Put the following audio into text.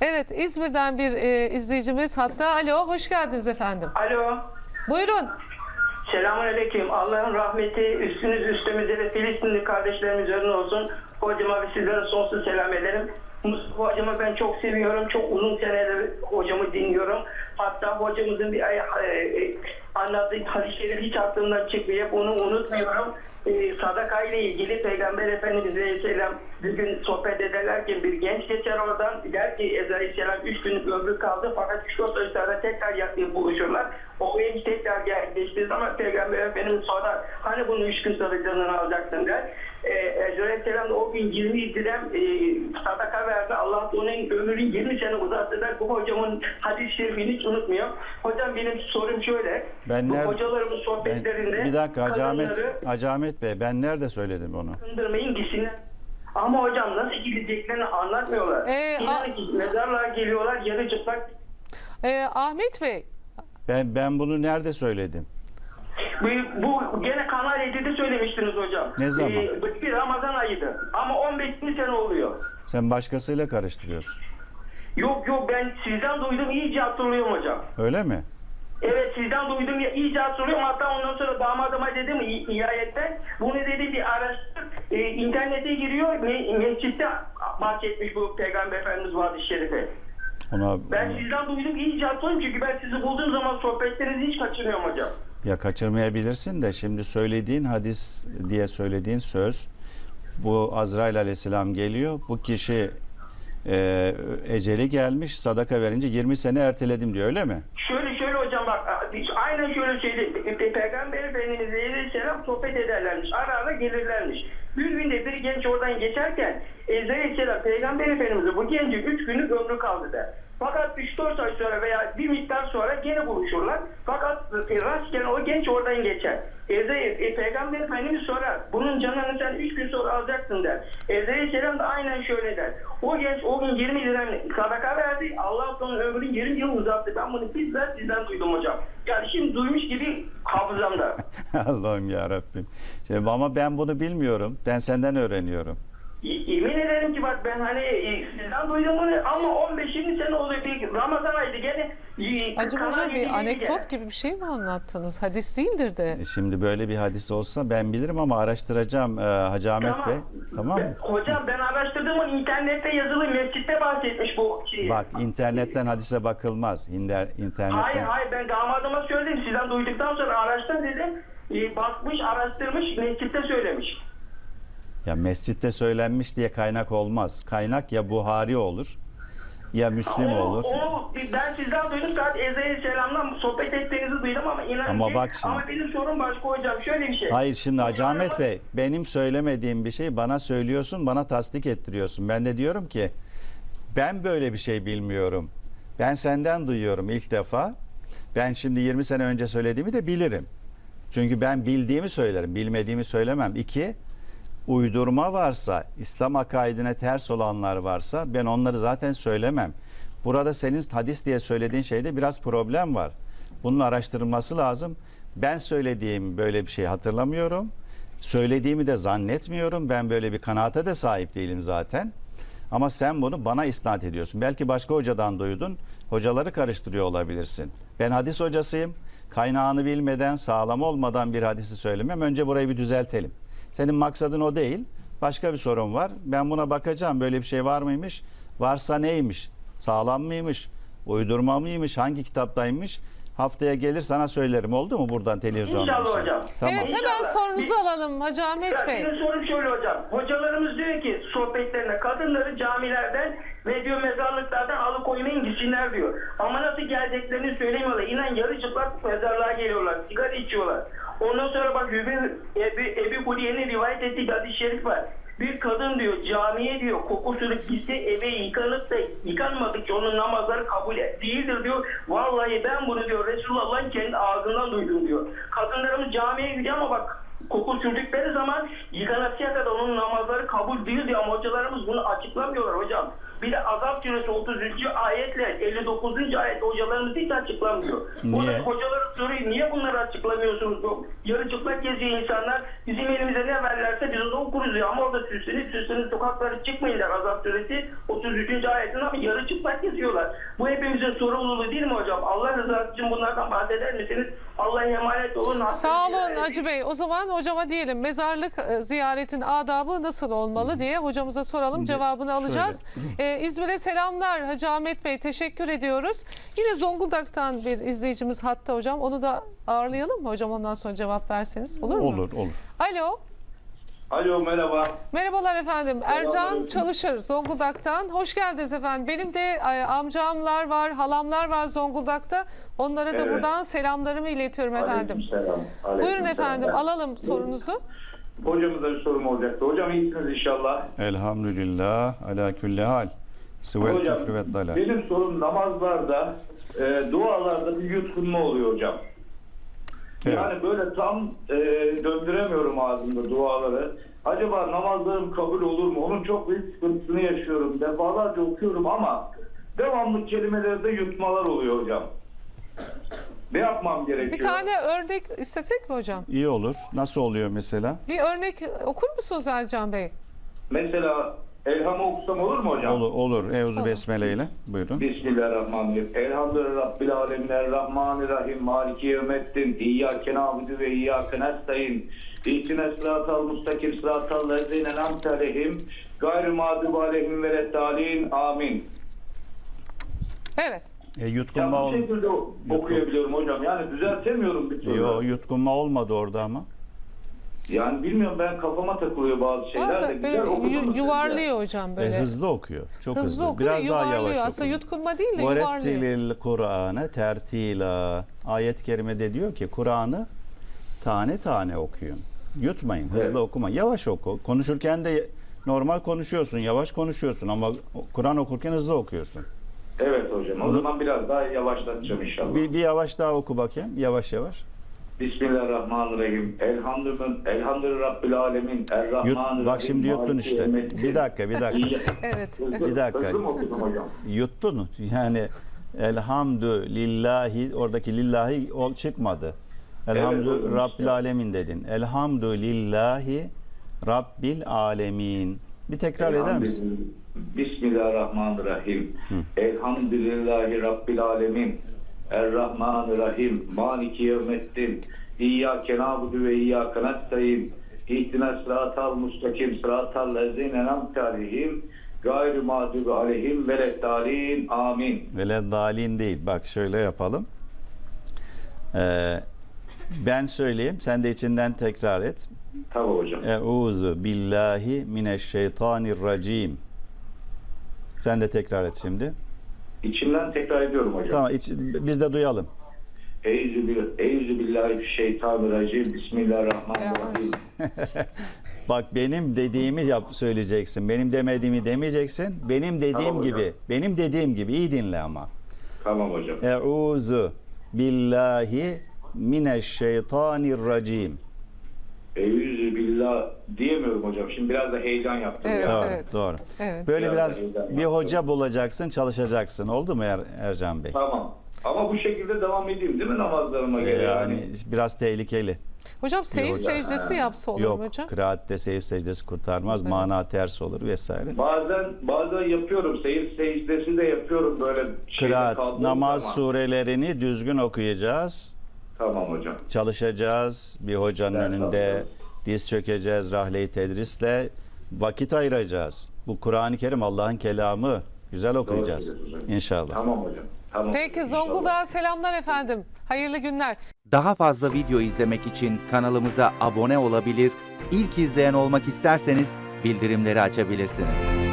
Evet İzmir'den bir e, izleyicimiz hatta alo hoş geldiniz efendim. Alo. Buyurun. Selamünaleyküm. Allah'ın rahmeti üstünüz üstümüze ve Filistinli kardeşlerimiz üzerine olsun. Hocama ve sizlere sonsuz selam ederim. Mustafa hocamı ben çok seviyorum. Çok uzun seneler hocamı dinliyorum. Hatta hocamızın bir e, e, anlattığı hadisleri hiç aklımdan çıkmıyor. Hep Onu unutmuyorum. E, sadaka ile ilgili Peygamber Efendimiz Aleyhisselam bir gün sohbet ederlerken bir genç geçer oradan der ki Aleyhisselam 3 günlük ömrü kaldı fakat 3-4 ay sonra tekrar buluşurlar. O geçtiği zaman Peygamber Efendimiz sorar hani bunu 3 gün sonra canını alacaksın der. E, Ezra Aleyhisselam o gün 20 dirhem e, sadaka verdi. Allah da onun ömrünü 20 sene uzattı der. Bu hocamın hadis-i şerifini hiç unutmuyor. Hocam benim sorum şöyle. Ben bu nerede- hocalarımın Ben, sohbetlerinde bir dakika Hacı Ahmet Bey ben nerede söyledim onu? kındırmayın gitsinler. Ama hocam nasıl gideceklerini anlatmıyorlar. Ee, İnanın a- ki mezarlığa geliyorlar yarı çıplak. E, Ahmet Bey Ben ben bunu nerede söyledim? Bu, bu gene Kanal 7'de söylemiştiniz hocam. Ne zaman? Ee, bir Ramazan ayıydı. Ama 15 sene oluyor. Sen başkasıyla karıştırıyorsun. Yok yok ben sizden duydum iyice hatırlıyorum hocam. Öyle mi? Evet sizden duydum ya iyice hatırlıyorum. Hatta ondan sonra damadıma dedim ihayetten bunu dedi bir araştır. Ee, internete giriyor. Me- mescitte bahsetmiş bu Peygamber Efendimiz Vadi Şerife. Ona Ben sizden duydum iyice hatırlıyorum çünkü ben sizi bulduğum zaman sohbetlerinizi hiç kaçırmıyorum hocam. ya kaçırmayabilirsin de şimdi söylediğin hadis diye söylediğin söz bu Azrail aleyhisselam geliyor. Bu kişi e, eceli gelmiş sadaka verince 20 sene erteledim diyor öyle mi? Şöyle şöyle hocam bak aynen şöyle. Pe- Peygamber Efendimiz Aleyhisselam sohbet ederlermiş. Ara ara gelirlermiş. Bir günde bir genç oradan geçerken Aleyhisselam Peygamber Efendimiz'e bu gencin 3 günlük ömrü kaldı der. Fakat 3-4 ay sonra veya bir miktar sonra gene buluşurlar. Fakat e, rastgele o genç oradan geçer. Ezra, e, Peygamber Efendimiz sorar. Bunun canını sen 3 gün sonra alacaksın der. Ezra Aleyhisselam da aynen şöyle der. O genç o gün 20 lira sadaka verdi. Allah onun ömrünü 20 yıl uzattı. Ben bunu bizzat sizden duydum hocam. Yani şimdi duymuş gibi hafızamda. Allah'ım ya Rabbim. Şimdi, ama ben bunu bilmiyorum. Ben senden öğreniyorum. Yemin ederim ki bak ben hani e, sizden duydum bunu ama 15 20 sene oluyor bir Ramazan ayıydı gene. e, acaba Kanal hocam bir 7'ye anekdot gibi bir şey mi anlattınız? Hadis değildir de. E, Şimdi böyle bir hadis olsa ben bilirim ama araştıracağım e, Hacı Ahmet Tamam. Bey. Tamam mı? Hocam ben araştırdım internette yazılı mescitte bahsetmiş bu şeyi. Bak internetten hadise bakılmaz. İnder, internetten. Hayır hayır ben damadıma söyledim sizden duyduktan sonra araştır dedim. E, bakmış araştırmış mescitte söylemiş. Ya mescitte söylenmiş diye kaynak olmaz. Kaynak ya Buhari olur ya Müslim Onu- olur. onu ben sizden duydum zaten Ezrail Selam'dan sohbet ettiğinizi duydum ama inanın Ama bak şimdi. ama benim sorum başka hocam şöyle bir şey. Hayır şimdi Hacı Ahmet Bey benim söylemediğim bir şey bana söylüyorsun bana tasdik ettiriyorsun. Ben de diyorum ki ben böyle bir şey bilmiyorum. Ben senden duyuyorum ilk defa. Ben şimdi 20 sene önce söylediğimi de bilirim. Çünkü ben bildiğimi söylerim, bilmediğimi söylemem. İki, uydurma varsa, İslam akaidine ters olanlar varsa ben onları zaten söylemem. Burada senin hadis diye söylediğin şeyde biraz problem var. Bunun araştırılması lazım. Ben söylediğim böyle bir şey hatırlamıyorum. Söylediğimi de zannetmiyorum. Ben böyle bir kanaate de sahip değilim zaten. Ama sen bunu bana isnat ediyorsun. Belki başka hocadan duydun. Hocaları karıştırıyor olabilirsin. Ben hadis hocasıyım. Kaynağını bilmeden, sağlam olmadan bir hadisi söylemem. Önce burayı bir düzeltelim. Senin maksadın o değil. Başka bir sorun var. Ben buna bakacağım. Böyle bir şey var mıymış? Varsa neymiş? Sağlam mıymış? Uydurma mıymış? Hangi kitaptaymış? Haftaya gelir sana söylerim. Oldu mu buradan televizyonda? İnşallah hocam. Tamam. Evet hemen İnşallah. sorunuzu Bir- alalım Hacı Ahmet Bey. benim sorum şöyle hocam. Hocalarımız diyor ki sohbetlerine kadınları camilerden ve diyor mezarlıklardan alıkoymayın gitsinler diyor. Ama nasıl geleceklerini söylemiyorlar. İnan yarı çıplak mezarlığa geliyorlar. Sigara içiyorlar. Ondan sonra bak Ebu, Ebu, Ebu Kuliye'nin rivayet ettiği bir hadis-i şerif var. Bir kadın diyor camiye diyor koku sürüp gitse eve yıkanıp da yıkanmadıkça onun namazları kabul değildir diyor. Vallahi ben bunu diyor Resulullah'ın kendi ağzından duydum diyor. Kadınlarımız camiye gidiyor ama bak koku sürdükleri zaman yıkanasıya kadar onun namazları kabul değil diyor ama hocalarımız bunu açıklamıyorlar hocam. Bir de azap suresi 30. ayetle 59. ayet hocalarımız hiç açıklamıyor. Niye? hocaların soruyu niye bunları açıklamıyorsunuz? Bu Yarı çıplak geziyor insanlar. Bizim elimize ne verlerse biz onu okuruz diyor. Ama orada süslenip süslenip sokaklara çıkmayın der azap suresi 33. ayetinde ama yarı çıplak geziyorlar. Bu hepimizin sorumluluğu değil mi hocam? Allah rızası için bunlardan bahseder misiniz? Allah'a emanet olun. Sağ olun Hacı Bey. O zaman hocama diyelim mezarlık e, ziyaretin adabı nasıl olmalı diye hocamıza soralım cevabını alacağız. Ee, İzmir'e selamlar Hacı Ahmet Bey teşekkür ediyoruz. Yine Zonguldak'tan bir izleyicimiz hatta hocam onu da ağırlayalım mı hocam ondan sonra cevap verseniz olur mu? Olur olur. Alo Alo merhaba. merhabalar efendim Ercan Selamünaleyküm. Çalışır Zonguldak'tan hoş geldiniz efendim. Benim de e, amcamlar var halamlar var Zonguldak'ta onlara da Evet. buradan selamlarımı iletiyorum efendim. Aleykümselam. Buyurun Aleykümselam. efendim alalım sorunuzu. Hocamıza bir sorum olacaktı. Hocam iyisiniz inşallah. Elhamdülillah ala kulli hal. Sıvel Hocam küfrü ve dalal. benim sorum namazlarda, e, dualarda bir yutkunma oluyor hocam. Evet. Yani böyle tam e, döndüremiyorum ağzımda duaları. Acaba namazlarım kabul olur mu? Onun çok büyük sıkıntısını yaşıyorum. Defalarca okuyorum ama devamlı kelimelerde yutmalar oluyor hocam. Ne yapmam gerekiyor? Bir tane örnek istesek mi hocam? İyi olur. Nasıl oluyor mesela? Bir örnek okur musunuz Ercan Bey? Mesela elhamı okusam olur mu hocam? Olur. olur. Euzu besmele ile. Buyurun. Bismillahirrahmanirrahim. Elhamdülillahi Rabbil alemin. Errahmanirrahim. Maliki yevmeddin. İyyâke nâbudu ve iyyâke nestaîn. İhtine sıratal mustakim sıratal lezîne namte aleyhim. Gayrı mağdubu aleyhim ve reddâlin. Amin. Evet. E, yutkunma ol... şekilde okuyabiliyorum hocam. Yani düzeltemiyorum bir türlü. Yo, yutkunma olmadı orada ama. Yani bilmiyorum ben kafama takılıyor bazı şeyler de. Bazen Güzel de. yuvarlıyor hocam E, böyle. hızlı okuyor. Çok hızlı. Hızlı okuyor, Biraz daha yuvarlıyor. yavaş Aslında okuyor. yutkunma değil de yuvarlıyor. Verettilil Kur'an'ı tertila. Ayet-i kerimede diyor ki Kur'an'ı tane tane okuyun. Yutmayın, hızlı Evet. okuma. Yavaş oku. Konuşurken de normal konuşuyorsun, yavaş konuşuyorsun ama Kur'an okurken hızlı okuyorsun. Evet hocam. O zaman biraz daha yavaşlatacağım inşallah. Bir, bir yavaş daha oku bakayım. Yavaş yavaş. Bismillahirrahmanirrahim. Elhamdülillah, elhamdülillah Rabbil alemin. Yut, Errahmanirrahim. bak şimdi yuttun işte. Bir dakika, bir dakika. Evet. Bir dakika. Hızlı mı okudum hocam? Yuttun. Yani elhamdülillahi oradaki lillahi ol çıkmadı. Elhamdü Evet, Rabbil ya. alemin dedin. Elhamdülillahi Rabbil alemin. Bir tekrar eder misin? Bismillahirrahmanirrahim. Elhamdülillahi Rabbil alemin. Errahmanirrahim. Maliki yevmeddin. İyyâke nâbudu ve iyyâke nestaîn. İhdina sıratal mustakim sıratal lezîne namte aleyhim. Gayrı mağdubi aleyhim ve reddâlin. Amin. Vele dalin değil. Bak şöyle yapalım. Ee, ben söyleyeyim. Sen de içinden tekrar et. Tabii hocam. Euzu billahi mineşşeytanirracim. Sen de tekrar et şimdi. İçimden tekrar ediyorum hocam. Tamam iç- biz de duyalım. Eyzü billahi şeytanirracim. Bismillahirrahmanirrahim. Bak benim dediğimi yap söyleyeceksin. Benim demediğimi demeyeceksin. Benim dediğim Tamam hocam. gibi. Benim dediğim gibi iyi dinle ama. Tamam hocam. Euzu billahi mineşşeytanirracim. Eyzü billah diyemiyorum hocam. Şimdi biraz da heyecan yaptım Evet. ya. Doğru, evet. doğru. Evet. Böyle Biraz biraz bir yaptım. hoca bulacaksın, çalışacaksın. Oldu mu Er- Ercan Bey? Tamam. Ama bu şekilde devam edeyim değil mi namazlarıma Ee, göre? yani Yani, biraz tehlikeli. Hocam seyir hocam. secdesi yapsa olur Yok, mu hocam? kıraatte seyir secdesi kurtarmaz. Mana ters olur vesaire. bazen bazen yapıyorum. Seyir secdesi de yapıyorum böyle. Kıraat, namaz zaman. surelerini düzgün okuyacağız. Tamam hocam. Çalışacağız. Bir hocanın Ders önünde diz çökeceğiz rahle-i tedrisle. Vakit ayıracağız. Bu Kur'an-ı Kerim Allah'ın kelamı. Güzel okuyacağız. İnşallah. Tamam hocam. Tamam. Peki. Zonguldak'a selamlar efendim. Hayırlı günler. Daha fazla video izlemek için kanalımıza abone olabilir, ilk izleyen olmak isterseniz bildirimleri açabilirsiniz.